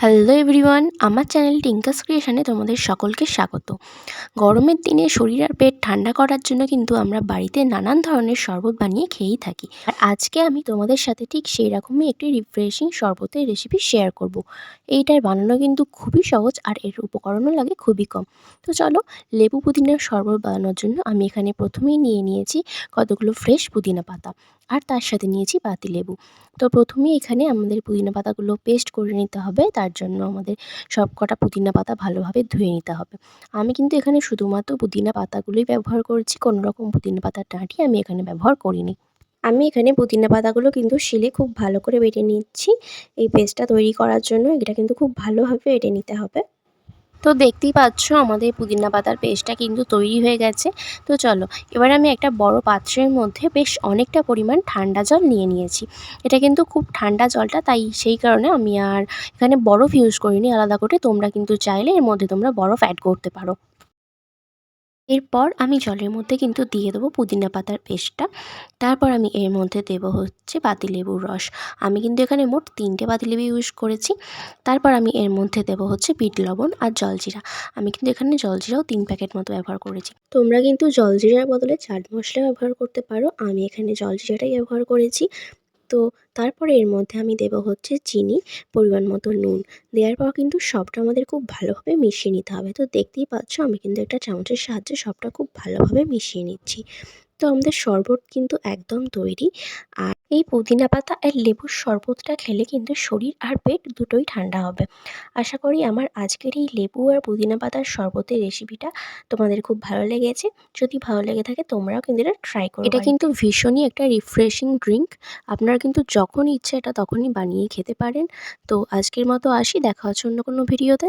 Hello everyone আমার channel টিঙ্কাস ক্রিয়েশনে তোমাদের সকলকে স্বাগত। গরমের দিনে শরীর আর পেট ঠান্ডা করার জন্য কিন্তু আমরা বাড়িতে নানান ধরনের শরবত বানিয়ে খেয়েই থাকি। আর আজকে আমি তোমাদের সাথে ঠিক সেই রকমই একটি রিফ্রেশিং শরবতের রেসিপি শেয়ার করব। এইটার বানানো কিন্তু খুবই সহজ আর এর উপকরণও লাগে খুবই কম। তো চলো, লেবু পুদিনার শরবত বানানোর জন্য আমি এখানে প্রথমেই নিয়ে নিয়েছি কতগুলো ফ্রেশ পুদিনা পাতা। আর তার সাথে নিয়েছি পাতি লেবু। তো প্রথমেই এখানে আমাদের পুদিনা পাতাগুলো পেস্ট করে নিতে হবে, তার জন্য আমাদের সব কটা পুদিনা পাতা ভালোভাবে ধুয়ে নিতে হবে। আমি কিন্তু এখানে শুধুমাত্র পুদিনা পাতাগুলোই ব্যবহার করছি কোনো রকম পুদিনা পাতার ডাঁটি আমি এখানে ব্যবহার করিনি। আমি এখানে পুদিনা পাতাগুলো কিন্তু শিলে খুব ভালো করে বেটে নিচ্ছি। এই পেস্টটা তৈরি করার জন্য এটা কিন্তু খুব ভালোভাবে বেটে নিতে হবে। তো দেখতেই পাচ্ছ আমাদের পুদিনা পাতার পেস্টটা কিন্তু তৈরি হয়ে গেছে। তো চলো, এবার আমি একটা বড় পাত্রের মধ্যে বেশ অনেকটা পরিমাণ ঠান্ডা জল নিয়ে নিয়েছি। এটা কিন্তু খুব ঠান্ডা জলটা, তাই সেই কারণে আমি আর এখানে বরফ ইউজ করিনি। আলাদা করে তোমরা কিন্তু চাইলে এর মধ্যে তোমরা বরফ অ্যাড করতে পারো। এরপর আমি জলের মধ্যে কিন্তু দিয়ে দেবো পুদিনা পাতার পেস্টটা। তারপর আমি এর মধ্যে দেবো হচ্ছে পাতিলেবুর রস। আমি কিন্তু এখানে মোট তিনটে পাতিলেবু ইউজ করেছি। তারপর আমি এর মধ্যে দেবো হচ্ছে বিট লবণ আর জলজিরা। আমি কিন্তু এখানে জলজিরাও তিন প্যাকেট মতো ব্যবহার করেছি। তোমরা কিন্তু জলজিরার বদলে চাট মশলা ব্যবহার করতে পারো। আমি এখানে জলজিরাটাই ব্যবহার করেছি। তো তারপরে এর মধ্যে আমি দেবো হচ্ছে চিনি, পরিমাণ মতো নুন। দেওয়ার পর কিন্তু সবটা আমাদের খুব ভালোভাবে মিশিয়ে নিতে হবে। তো দেখতেই পাচ্ছ, আমি কিন্তু একটা চামচের সাহায্যে সবটা খুব ভালোভাবে মিশিয়ে নিচ্ছি। তো আমাদের শরবত কিন্তু একদম তৈরি। আর এই পুদিনা পাতা আর লেবুর শরবতটা খেলে কিন্তু শরীর আর পেট দুটোই ঠান্ডা হবে। আশা করি আমার আজকের এই লেবু আর পুদিনা পাতার শরবতের রেসিপিটা তোমাদের খুব ভালো লেগেছে। যদি ভালো লেগে থাকে তোমরাও কিন্তু এটা ট্রাই করো। এটা কিন্তু ভীষণই একটা রিফ্রেশিং ড্রিঙ্ক আপনারা কিন্তু যখন ইচ্ছে এটা তখনই বানিয়ে খেতে পারেন। তো আজকের মতো আসি, দেখা হচ্ছে অন্য কোনো ভিডিওতে